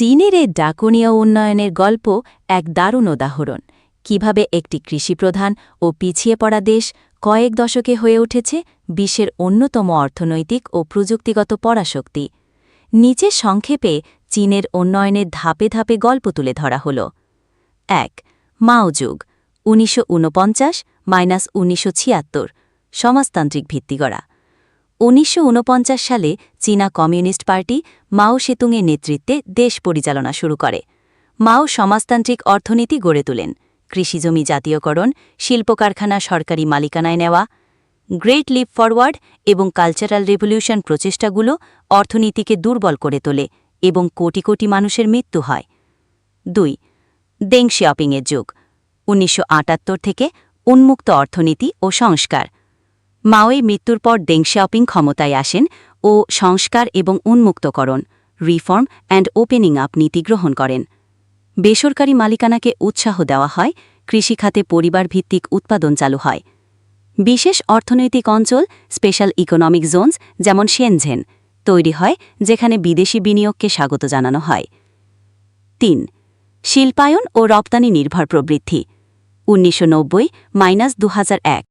চীনের এই ডাকনীয় উন্নয়নের গল্প এক দারুণ উদাহরণ। কীভাবে একটি কৃষিপ্রধান ও পিছিয়ে পড়া দেশ কয়েক দশকে হয়ে উঠেছে বিশ্বের অন্যতম অর্থনৈতিক ও প্রযুক্তিগত পরাশক্তি। নিচে সংক্ষেপে চীনের উন্নয়নের ধাপে ধাপে গল্প তুলে ধরা হল। এক, মাও যুগ, উনিশশো মাইনাস উনিশশো ছিয়াত্তর, সমাজতান্ত্রিক ভিত্তি গড়া। উনিশশো ঊনপঞ্চাশ সালে চীনা কমিউনিস্ট পার্টি মাও সেতুংয়ের নেতৃত্বে দেশ পরিচালনা শুরু করে। মাও সমাজতান্ত্রিক অর্থনীতি গড়ে তোলেন। কৃষিজমি জাতীয়করণ, শিল্প কারখানা সরকারি মালিকানায় নেওয়া, গ্রেট লিপ ফরওয়ার্ড এবং কালচারাল রেভলিউশন প্রচেষ্টাগুলো অর্থনীতিকে দুর্বল করে তোলে এবং কোটি কোটি মানুষের মৃত্যু হয়। দুই দেং শিয়াপিংয়ের যুগ। উনিশশো আটাত্তর থেকে উন্মুক্ত অর্থনীতি ও সংস্কার। মাওয়ের মৃত্যুর পর ডেং ক্ষমতায় আসেন ও সংস্কার এবং উন্মুক্তকরণ, রিফর্ম অ্যান্ড ওপেনিং আপ নীতি গ্রহণ করেন। বেসরকারি মালিকানাকে উৎসাহ দেওয়া হয়, কৃষিখাতে পরিবার ভিত্তিক উৎপাদন চালু হয়। বিশেষ অর্থনৈতিক অঞ্চল, স্পেশাল ইকোনমিক জোনস যেমন সেনঝেন তৈরি হয় যেখানে বিদেশি বিনিয়োগকে স্বাগত জানানো হয়। তিন, শিল্পায়ন ও রপ্তানি নির্ভর প্রবৃদ্ধি। উনিশশো নব্বই মাইনাস দু হাজার এক